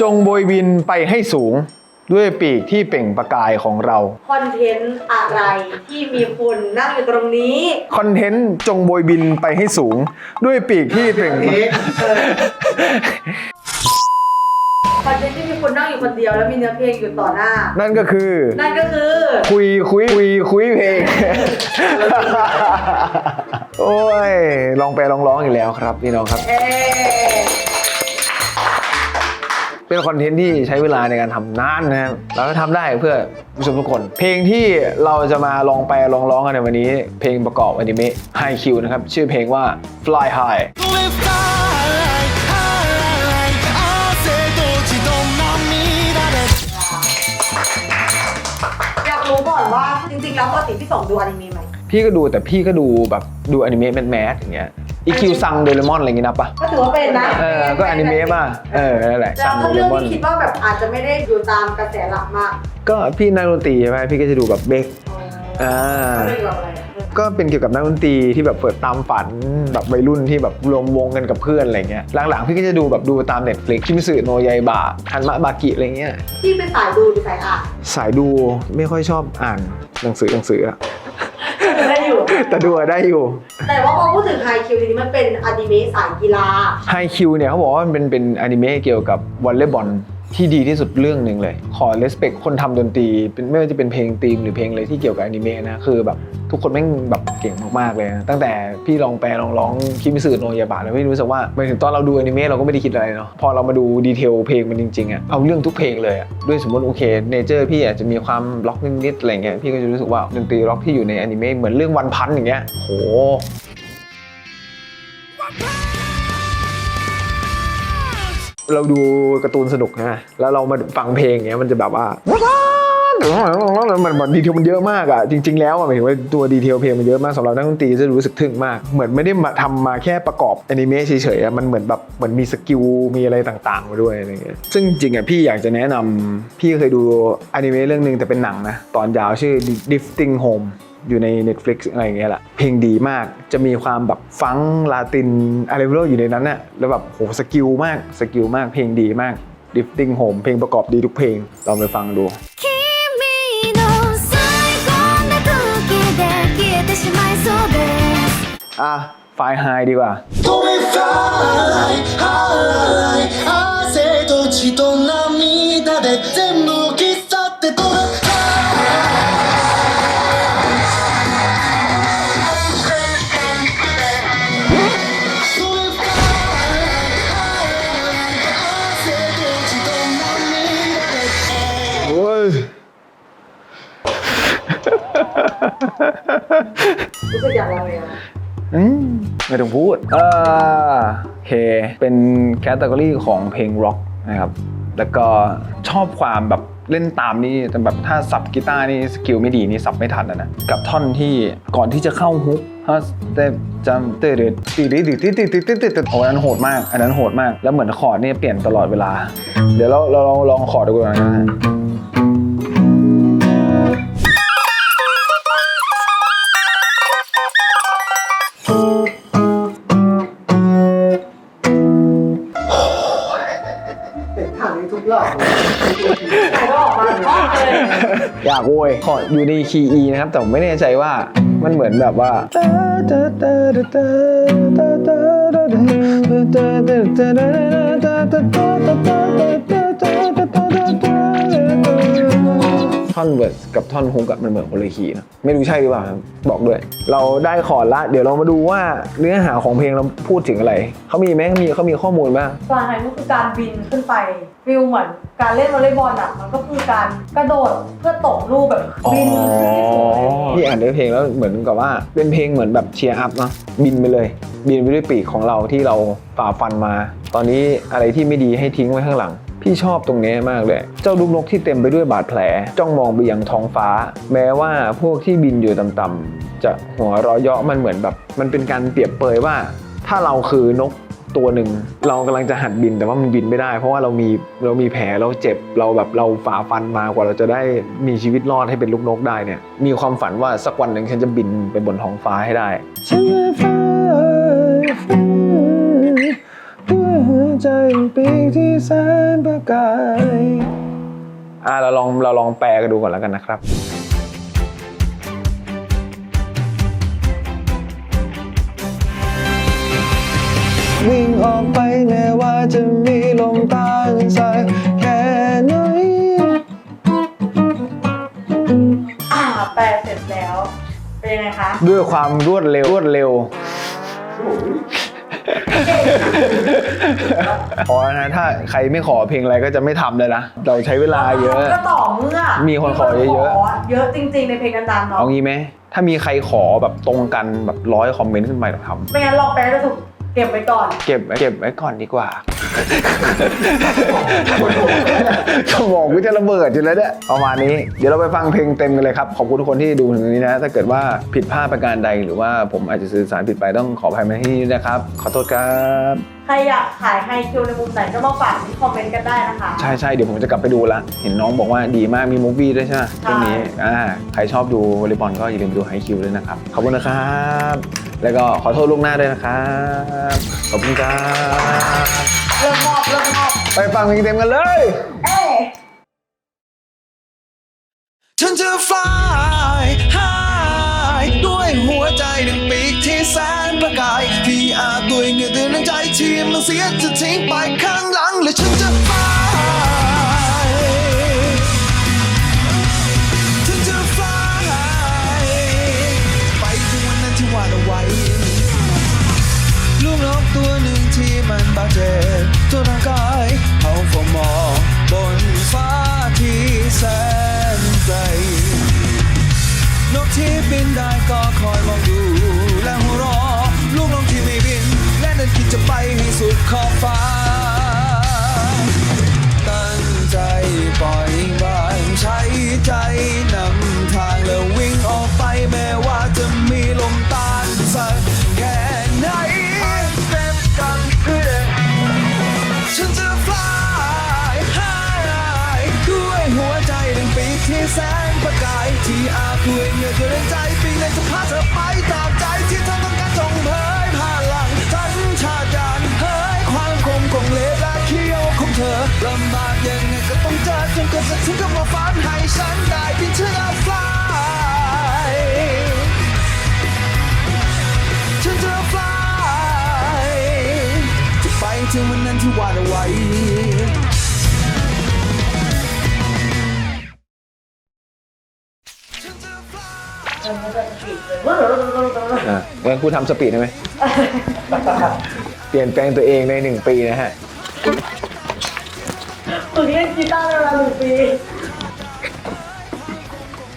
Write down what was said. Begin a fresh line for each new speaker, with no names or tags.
จงโบยบินไปให้สูงด้วยปีกที่เปล่งประกายของเรา
คอนเทนต์อะไรที่มีคุณนั่งอยู่ตรงนี้
คอนเทนต์จงโบยบินไปให้สูง ด้วยปีกที่เปล่ง
คอนเทนต์ที่มีคุณนั่งอยู่คนเดียวแล้วมีเนื้อเพลงอยู่ต่อหน้า
นั่นก็คือ
นั่นก็คือ
คุยคุยคุยคุยเพลง โอ้ย ลองไปลองร้องอีกแล้วครับพี่น้องครับ
เอ๊ะ
เป็นคอนเทนต์ที่ใช้เวลาในการทำนานนะครับเราก็ทำได้เพื่อผู้ชมทุกคน เพลงที่เราจะมาลองไปลองร้องกันในวันนี้ เพลงประกอบอนิเมะ High Q นะครับ ชื่อเพลงว่า Fly High
อยากรู้ก่อนว่าจริงๆ แล้วปกติพี่ส่งดูอนิเมะไหม
พี่ก็ดูแต่พี่ก็ดูแบบดูอนิเมะแมสๆอย่างเงี้ย อีคิวซังโดเรมอนอะไรอย่างงี้นับปะ
ก็ถือว่าเป็นนะ
เออ ก็อนิเมะป่ะ เออนั่นแหละ
แล้
ซั
ว
งโด
ถ้า
เร
เรื่อง
มอน
ที่คิดว่าแบบอาจจะไม่ได้อยู่ตามกระแสหลักมาก
ก็พี่นักดนตรีใช่ไหมพี่ก็จะดูแบบเบกอ่า
เรื่องเกี่ยวกับอะไรอะ
ก็เป็นเกี่ยวกับนักดนตรีที่แบบเปิดตามฝันแบบวัยรุ่นที่แบบรวมวงกันกับเพื่อนอะไรเงี้ย หลังๆ พี่ก็จะดูแบบดูตาม Netflix คิมิสึโนยายบะฮันมะบากิอะไรเงี้ย
พี่เป็นสายดูหรือสายอ่าน
สายดูไม่ค่อยชอบอ่านหนังสือหนังสืออะ
ได้อยู่
แต่ดูอะได้อยู่
แต่ว่าพอพูดถึงไฮคิวทีนี้มันเป็นอนิเมะสายกีฬา
ไฮคิวเนี่ยเขาบอกว่ามันเป็นเป็นอนิเมะเกี่ยวกับวอลเลย์บอล ที่ดีที่สุดเรื่องหนึ่งเลย ขอเลสเ c คคนทำดนตรีเป็นไม่ว่าจะเป็นเพลงธีมหรือเพลงอะไรที่เกี่ยวกับอนิเมะนะคือแบบทุกคนแม่งแบบเก่งมากๆเลยนะตั้งแต่พี่ลองแปลลองร้องคิมิสึโนยาบะแล้วพี่รู้สึกว่าหมายถึงตอนเราดูอนิเมะเราก็ไม่ได้คิดอะไรเนาะพอเรามาดูดีเทลเพลงมันจริงๆอะเอาเรื่องทุกเพลงเลยอะด้วยสมมติโอเคเนเจอร์พี่อาจจะมีความล็อกนิดๆอะไรเงี้ยพี่ก็จะรู้สึกว่าดนตรีล็อกที่อยู่ในอนิเมะเหมือนเรื่องวันพันอย่างเงี้ยโห เราดูการ์ตูนสนุกใช่ไหมแล้วเรามาฟังเพลงเงี้ยมันจะแบบว่ามันมันดีเทลมันเยอะมากอะจริง ๆ แล้วอะหมายถึงว่าตัวดีเทลเพลงมันเยอะมากสำหรับนักดนตรีจะรู้สึกทึ่งมาก เหมือนไม่ได้มาทำมาแค่ประกอบแอนิเมะเฉยๆอะมันเหมือนแบบเหมือนมีสกิลมีอะไรต่างๆมาด้วยอะไรเงี้ยซึ่งจริงอะพี่อยากจะแนะนำพี่เคยดูอนิเมะเรื่องหนึ่งแต่เป็นหนังนะตอนยาวชื่อ Drifting Home อยู่ใน Netflix อะไรอย่างเงี้ยแหละ เพลงดีมาก จะมีความแบบฟังก์ลาตินอะไรไม่รู้อยู่ในนั้นน่ะ แล้วแบบโหสกิลมาก สกิลมาก เพลงดีมาก Drifting Home เพลงประกอบดีทุกเพลง ลองไปฟังดู
君の最高な時で消えてしまいそうです
อ่ะ ไฟล์ไฮดีกว่า
飛べ fly high
โอ้ย
รู้สึกอย่างไรอะ
อืมไม่ต้องพูดเออโอเค เป็นแคตตากรีของเพลงร็อกนะครับ แล้วก็ชอบความแบบเล่นตามนี่แต่แบบถ้าสับกีตาร์นี่สกิลไม่ดีนี่สับไม่ทันนะนะกับท่อนที่ก่อนที่จะเข้าฮุกฮะแต่จำเตอร์เดดตีดิดิติติติติติติโอ้อันนั้นโหดมาก อันนั้นโหดมาก แล้วเหมือนคอร์ดนี่เปลี่ยนตลอดเวลา เดี๋ยวเราเราลองลองคอร์ดดูก่อนนะ
อยา
กโวยขออยู่ในคีย์ E นะครับ แต่ผมไม่แน่ใจว่ามันเหมือนแบบว่า ท่อนเวิร์สกับท่อนฮุกอะมันเหมือนคนละคีย์นะไม่รู้ใช่หรือเปล่าครับบอกด้วย เราได้คอร์ดละ เดี๋ยวเรามาดูว่าเนื้อหาของเพลงเราพูดถึงอะไรเขามีไหมเขามีเขามีข้อมูลบ้าง
ฟลายไฮก็คือการบินขึ้นไปฟิลเหมือนการเล่นวอลเลย์บอลอะมันก็คือการกระโดดเพื่อตกลูกแบบบินขึ้นที่สูงอะไรอย่างเงี้ย
พี่อ่านเนื้อเพลงแล้วเหมือนกับว่าเป็นเพลงเหมือนแบบเชียร์อัพเนาะบินไปเลย บินไปด้วยปีกของเราที่เราฝ่าฟันมา ตอนนี้อะไรที่ไม่ดีให้ทิ้งไว้ข้างหลัง พี่ชอบตรงนี้มากเลย เจ้าลูกนกที่เต็มไปด้วยบาดแผล จ้องมองไปยังท้องฟ้า แม้ว่าพวกที่บินอยู่ต่ำๆจะหัวเราะเยาะมันเหมือนแบบ มันเป็นการเปรียบเปยว่า ถ้าเราคือนกตัวหนึ่งเรากำลังจะหัดบินแต่ว่ามันบินไม่ได้ เพราะว่าเรามีเรามีแผลเราเจ็บเราแบบเราฝ่าฟันมากว่าเราจะได้มีชีวิตรอดให้เป็นลูกนกได้เนี่ย มีความฝันว่าสักวันหนึ่งฉันจะบินไปบนท้องฟ้าให้ได้ ใจปีกที่แสนประกายอะเราลองเราลองแปลกันดูก่อนแล้วกันนะครับ วิ่งออกไปแม้ว่าจะมีลมต้านสักแค่ไหน
อ่าแปลเสร็จแล้ว เป็นยังไงคะ
ด้วยความรวดเร็วรวดเร็ว พอนะถ้าใครไม่ขอเพลงอะไรก็จะไม่ทำเลยนะ เราใช้เวลาเยอะ
ก็ต่อเมื่อ
มีคนขอเยอะๆ
มีคนขเยอะจริง ๆ ในเพลงดังๆเนาะ
เอางี้ไหม ถ้ามีใครขอแบบตรงกันแบบร้อยคอมเมนต์ขึ้นไปเราท
ไม่งั้นลองแปลจะถูกเก็บไว้ก่อนำ
เก็บเก็บไว้ก่อนดีกว่า สมองกูจะระเบิดอยู่แล้วเนี่ยประมาณนี้ เดี๋ยวเราไปฟังเพลงเต็มกันเลยครับ ขอบคุณทุกคนที่ดูถึงตรงนี้นะ ถ้าเกิดว่าผิดพลาดประการใด หรือว่าผมอาจจะสื่อสารผิดไปต้องขออภัยมาที่นี่นะครับ ขอโทษครับ
ใครอยากขายไฮคิวในมุมไหนก็มาฝากที่คอมเมนต์กันได้นะคะ
ใช่ใช่เดี๋ยวผมจะกลับไปดูละ เห็นน้องบอกว่าดีมากมีมูฟวี่ด้วยใช่ไหมเรื่องนี้อ่าใครชอบดูวอลเลย์บอลก็อย่าลืมดูไฮคิวด้วยนะครับขอบคุณนะครับ แล้วก็ขอโทษล่วงหน้าด้วยนะครับขอบคุณครับ
เริ่มมอบเริ่มมอบ
ไปฟังเพลงเต็มกันเลย
เอ้ย
ฉันจะ fly high ด้วยหัวใจหนึ่งปีกที่แสนประกาย ที่อาจด้วยเหงื่อเดือนน้ำใจที่มันเสียจะทิ้งไปข้าง บินได้ก็คอยมองดูและหัวรอลูกนกที่ไม่บิน และนั้นคิดจะไปให้สุดขอบฟ้า ตั้งใจปล่อยบ้านใช้ใจนะ ด้วยเหงื่อเดือนใจปีนั้นจะพาเธอไปตามใจที่เธอต้องการจงเผยผ่านหลังสัญชาตญานเฮ้ยความคมของเล็บและเขี้ยวของเธอลำบากยังไงก็ต้องเจอจนกว่าจะถึงกับมาฝันให้ฉันได้บินเธอ
มไม่ได้สปีดเลย
อะงั้นกูทำสปีดได้ไหม เปลี่ยนแปลงตัวเองในหนึ่งปีนะฮะ
ฝึกเล่นกีตาร์ในเวลาหนึ่งปี